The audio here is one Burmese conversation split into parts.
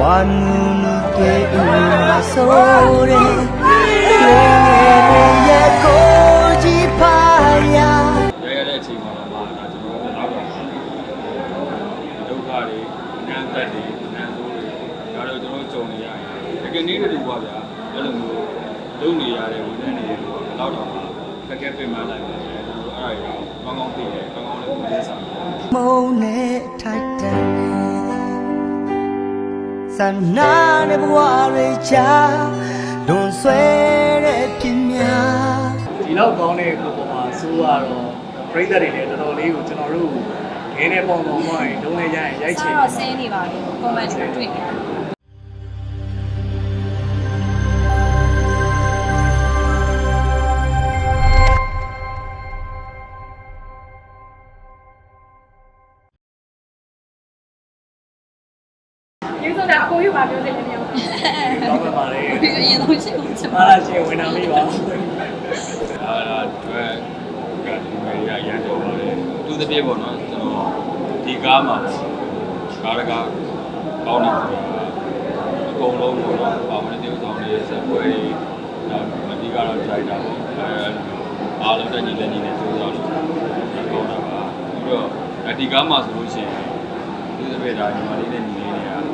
Wanunu ke una sore Yongere ye koji paya ရရတဲ့အချိန်မှာတော့ဒါကျွန်တော်တို့နောက်တော့ဒုက္ခတွေအနန္တတွေအနန္တတွေဒါတော့ကျွန်တော်ကြုံနေရရင်တကယ်နည်းတူပါဗျာအဲ့လိုမျိုးလုပ်နေရတဲ့ဝန်ထမ်းတွေတော့တော့ခက်ခဲပြင်မှလိုက်တယ်ကျွန်တော်အဲ့ဒါရောကောင်းကောင်းသိတယ်ကောင်းကောင်းလေးကိုသိစားတယ် Mone tatane Sanane bware cha Don swere pimya ဒီလောက်ကောင်းတဲ့ကိုပေါ်မှာစိုးရတော့ပြိတ္တတွေလည်းတော်တော်လေးကိုကျွန်တော်တို့ငင်းနေပုံပုံမှရင်ဒုံးနေရရင်ရိုက်ချင်စားတော့ဆင်းနေပါလေကွန်မန့်တွေတွေ့နေ ယ်ကျေးဇူးတာအကိုကြီးပါပြောတယ်လည်းမရဘူးတော့မှပါလေဒီအရင်ဆုံးရှင်းလို့ချက်ပါအားလာချင်းဝင်လာပြီပါအာဒါတွေ့ကဒီမေရရန်တော့ပါလေသူတစ်ပြေပေါ့နော်ကျွန်တော်ဒီကားမှာကားတကားကောင်းနေတယ်အကုန်လုံးပေါ့နော်ပါမန်တေးဆောင်လေးစပွဲတွေနောက်အဓိကတော့ driver ပေါ့အဲအားလုံးတက်ညီလက်ညီနဲ့စူးစမ်းလို့ကောင်းတာပါပြီးတော့အဒီကားမှာဆိုလို့ရှိရင်သူတစ်ပြေဒါညီမလေးနဲ့ညီလေးတွေကတကယ်ကို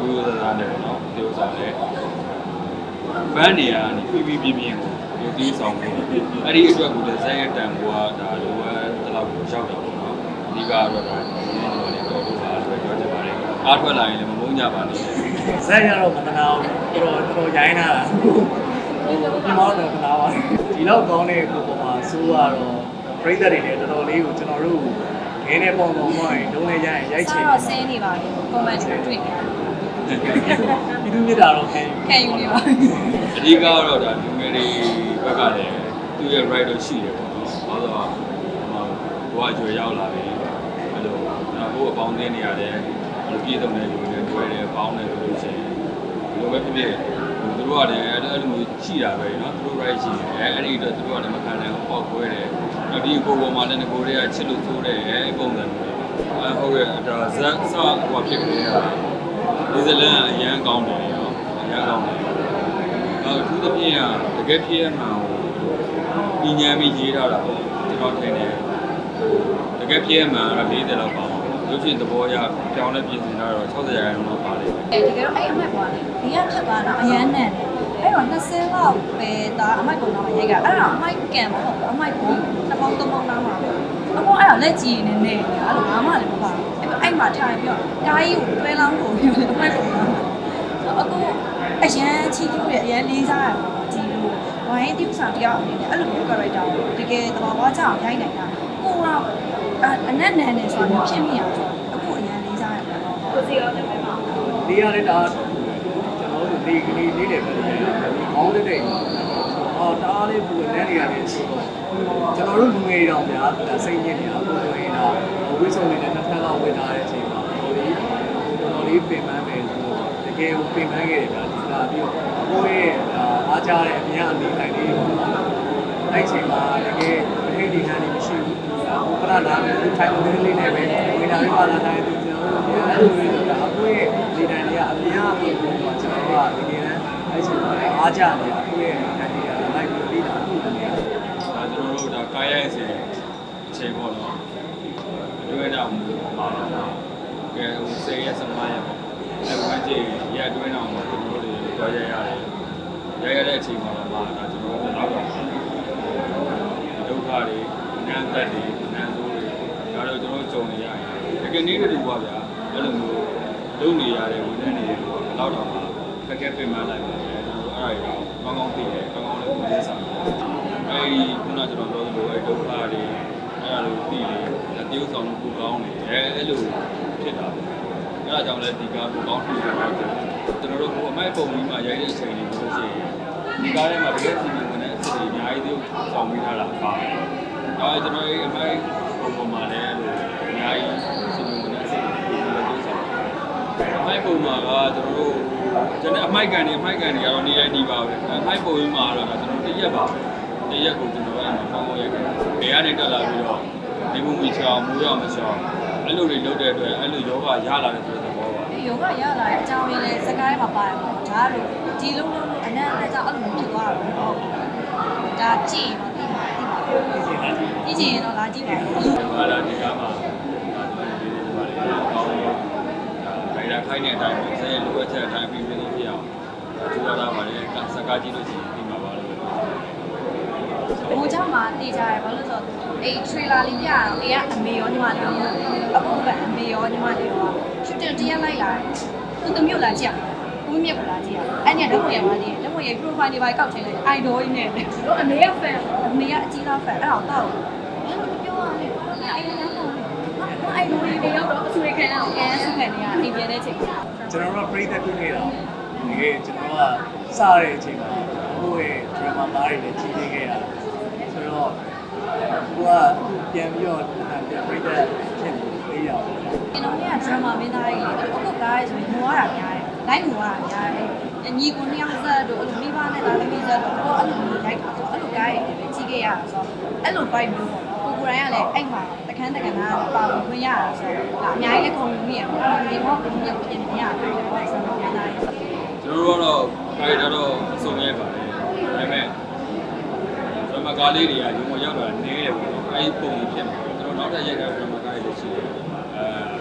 ကျိုးစားစားနဲ့ပေါ့နော်တေးဆောင်လေးဘန်းနေရာနေပြပြပြပြကိုဒီတီးဆောင်ပြီးအဲ့ဒီအတွက်ကိုလည်းဇက်ရတန်ဘွားဒါလိုပဲတလောက်ကိုရောက်တာပေါ့နော်အဓိကတော့ဒါဒီနေ့ဒီလိုလေးတော့လို့ပါဆိုပြောချင်ပါတယ်အားထွက်လာရင်လည်းမမုန်းကြပါနဲ့ဇက်ရတော့မတနာဘူးတော်တော်တော်ရိုင်းလာတာဒီမောတော့မနာပါဒီလောက်ကောင်းတဲ့ကိုပေါ်မှာစိုးရတော့ပြိတ္တတွေလည်းတော်တော်လေးကိုကျွန်တော်တို့ငင်းနေပုံပုံမှရင်ဒုံးနေရရင်ရိုက်ချစားင်တော့ဆင်းနေပါလေကွန်မန့်တွေတွေ့ နေရတယ် ဒီလူမြစ်တာတော့ခံယူ ခံယူနေပါ အဓိကတော့ဒါလူငယ်တွေဘက်ကလည်းသူ့ရဲ့ right တော့ရှိတယ်ပေါ့နော်ဘာလို့ဆိုတော့ဟိုဘွားကျွေရောက်လာပြီအဲ့လိုဟိုအပေါင်းသင်းနေရတယ်ဘယ်လိုပြည်သုံးနေလူတွေတွေ့တယ်ပေါင်းတယ်လို့ရှိရင်ဘယ်လိုပဲဖြစ်ဖြစ်သူတို့ကလည်းအဲ့လိုမျိုးရှိတာပဲเนาะသူတို့ right ရှိတယ်အဲ့ဒီအတွက်သူတို့ကလည်းမခံနိုင်ဘူးပေါ့ကွဲတယ်နောက်ဒီကိုပေါ်မှာလည်းငကိုတွေကချစ်လို့သိုးတယ်အဲ့ပုံစံမျိုးအဲဟုတ်ရဲ့ဒါဇက်စဟိုဖြစ်ကြတာ ဒီဇလန်အရန်ကောင်းတယ်ရောအရန်ကောင်းတယ်အဲသူသဖြင့်ကတကယ်ဖြစ်ရမှာဟိုညီညာပြီးရေးထားတာပေါ့ကျွန်တော်ထင်တယ်တကယ်ဖြစ်ရမှာတော့40လောက်ပါလို့ချင်းသဘောရပြောင်းလဲပြင်ဆင်တာတော့60ရာခိုင်နှုန်းလောက်ပါတယ်အဲတကယ်တော့အဲ့အမိုက်ပွားလေဒီကထပ်သွားတာအရန်နန်တယ်အဲ့တော့20လောက်ပဲဒါအမိုက်ပုံတော့ရိုက်ကအဲ့တော့အမိုက်ကံမဟုတ်ဘူးအမိုက်ပုံတစ်ပေါင်းသုံးပေါင်းသားမှာပဲအပေါ်အဲ့တော့လက်ကြည့်နေနေအဲ့လိုဘာမှလည်းမပါဘူး အဲ့အဲ့မှာထိုင်ပြီးတော့ကားကြီးကိုတွဲလောင်းပုံပြီးအမိုက်ပုံသားအခုအရန်ချီးကျူးရအရန်လေးစားရဒီလိုဝိုင်းတိဥဆောင်တရားအနေနဲ့အဲ့လိုမျိုး character ကိုတကယ်သဘာဝကျအောင်ရိုက်နိုင်တာကိုတော့အနက်နန်နေဆိုတော့ဖြစ်မိအောင်ဆိုအခုအရန်လေးစားရပါတော့ကိုစီရောတင်ပေးပါနေရတဲ့ဒါကျွန်တော်တို့နေကလေးလေးတယ်ပဲဒီကောင်းတဲ့တဲ့အော်တအားလေးပူနေနေရတယ်ဆိုတော့ကျွန်တော်တို့လူငယ်တောင်ဗျာစိတ်ညစ်နေတာပုံစံရတာဝိဆုံနေတဲ့နှစ်ဖက် လောက်ဝင်လာတဲ့အချိန်မှာဟိုလေးတော်တော်လေးပင်ပန်းတယ်ဆိုတော့တကယ်ကိုပင်ပန်းခဲ့တယ်ဗျာဒီလာပြီးတော့အကိုရဲ့အားကြတဲ့အမြအနေထိုင်လေးပေါ့အဲ့ချိန်မှာတကယ်မထိတ်ဒီခံနေမရှိဘူးဟိုကလာလာမယ်ထိုင်လို့လေးနဲ့ပဲဝင်လာပြီးပါလာတိုင်းသူကျွန်တော်တို့အဲ့လိုမျိုးကအခုရဲ့ဒီတိုင်းတွေကအများအပြည့်ကိုကျွန်တော်တို့ကဒီနေ့အဲ့ချိန်မှာအားကြနေအခုရဲ့ဒီတိုင်းတွေကလိုက်ပြီးပြီးတာအခုနေရတယ်ဒါကျွန်တော်တို့ဒါကာယရဲ့အချိန်အချိန်ပေါ့နော်အ တွဲတော့ပါတော့ကဲဟိုစေရစမိုင်းရပေါ့အဲ့ဝမ်းကြီးရအတွဲတော့မှာကျွန်တော်တို့တွေတော့ရရတယ်ရရတဲ့အချိန်မှာတော့ဒါကျွန်တော်တို့တော့ဒုက္ခတွေအနန္တတွေအနန္တတွေဒါတော့ကျွန်တော်ကြုံနေရရင်တကယ်နည်းတူပါဗျာအဲ့လိုမျိုးလုပ်နေရတဲ့ဝန်ထမ်းတွေတော့တော့ခက်ခဲပြင်မှလိုက်တယ်ကျွန်တော်တို့အဲ့ဒါရောကောင်းကောင်းသိတယ်ကောင်းကောင်းလေးကိုသိစားတယ်အဲဒီခုနကျွန်တော်ပြောသလိုအဲဒုက္ခတွေ အဲလိုပြီးလေတတိယဆောင်လို့ကိုကောင်းနေအဲအဲ့လိုဖြစ်တာအဲဒါကြောင့်လည်းဒီကားကိုကောင်းဖြစ်နေတာကျွန်တော်တို့ဟိုအမိုက်ပုံကြီးမှာရိုက်တဲ့အချိန်လေးဆိုလို့ရှိရင်ဒီကားထဲမှာတကယ်စီမံဝင်တဲ့အစ်တွေအများကြီးသူဆောင်ပေးထားတာပါဒါကျွန်တော်ရဲ့အမိုက်ပုံပေါ်မှာလည်းအဲ့လိုအများကြီးစီမံဝင်တဲ့အစ်တွေဒီလိုသူဆောင်အမိုက်ပုံမှာကကျွန်တော်တို့ကျွန်တော်အမိုက်ကန်တွေအမိုက်ကန်တွေကတော့နေတိုင်းဒီပါပဲအမိုက်ပုံကြီးမှာတော့ကျွန်တော်တရက်ပါပဲ တရက်ကိုကျွန်တော်အဲ့မှာပေါင်းရိုက်ခဲ့တယ်။ဘယ်ကနေတက်လာပြီးတော့ဒီမှုမီချောင်းမူရမချောင်းအဲ့လိုတွေလုပ်တဲ့အတွက်အဲ့လိုယောဂရလာတဲ့ဆိုတဲ့သဘောပါရုံကရလာတဲ့အကြောင်းရင်းလဲစကားထဲမှာပါတယ်ပေါ့ဒါကတော့ဒီလုံးလုံးအနံ့အနံ့ကြောင့်အဲ့လိုမျိုးဖြစ်သွားတာပေါ့ဒါကြည့်ရင်တော့သိပါသိပါကြည့်ချင်ရင်တော့လာကြည့်ပါဦးဒီမှာလာဒီကားမှာဒါကျွန်တော်ဒီလေးတွေပါလေကောင်းတယ်ဒါခိုင်းတဲ့အတိုင်းပဲဆက်ရလိုအပ်ချက်အတိုင်းပြီးပြီးလို့ပြအောင်ကျူလာတာပါလေစကားကြည့်လို့ရှိရင်ဒီမှာပါလို့ ဟိုကြောင့်မှတေးကြတယ်ဘာလို့လဲဆိုတော့အဲ့ trailer လေးပြရအောင်အေးကအမေရောညီမလေးရောအခုကအမေရောညီမလေးရောရှူတင်တရက်လိုက်လာတယ်သူတမျိုးလာကြည့်အောင်ဦးမြက်ကလာကြည့်အောင်အဲ့ညတော့ပြန်ပါသေးတယ်တော့ရဲ့ profile တွေပါကောက်ချင်လိုက် idol ကြီးနဲ့တို့အမေက fan အမေကအကြီးသားဖန်အဲ့တော့တော့ပြောရမယ်အဲ့ဒါကတော့အဲ့လိုဒီရောက်တော့အဆူရခံရအောင်ကဲဆုခံနေရအိမ်ပြန်တဲ့ချိန်ကျွန်တော်တို့ပြိသက်ပြုနေတာတကယ်ကျွန်တော်ကစတဲ့အချိန်မှာဟိုရဲ့ drama သားတွေလည်းကြီးနေခဲ့တာဆိုတော့ကိုက ပြန်ပြီးတော့ပြန်ပြိသက်ဖြစ်နေရအောင်ကျွန်တော်က drama မင်းသားကြီးလေအခုကကားရဆိုရင်ငိုရတာများတယ်။ live ငိုရတာများတယ်။ညီကိုနှစ်ယောက်ဇက်တို့အဲ့လိုမိဘနဲ့သားသမီးဇက်တို့တော့အဲ့လိုမျိုး live တာဆိုအဲ့လိုကားရတွေပဲကြီးခဲ့ရတာဆိုအဲ့လို vibe မျိုးပေါ့နော်။ကိုကိုရိုင်းကလည်းအဲ့မှာတခန်းတခန်းသားပါဝင်ခွင့်ရတာဆိုတော့ဒါအများကြီးလည်းခုံယူမိရပေါ့။ဒီဘောကမြုပ်ပြင်နေရတယ်ပေါ့ဆိုတော့မင်းသားကြီးကျွန်တော်တို့ကတော့ခိုင်တာတော့အစုံရဲပါလေဒါပေမဲ့ကျွန်တော်ကားလေးတွေကဒီမှာရောက်တာနည်းတယ်ပေါ့နော် အဲဒီပုံဖြစ်မှာကျွန်တော်နောက်ထပ်ရိုက်တာကျွန်တော်ကားလေးရှိတယ်အဲ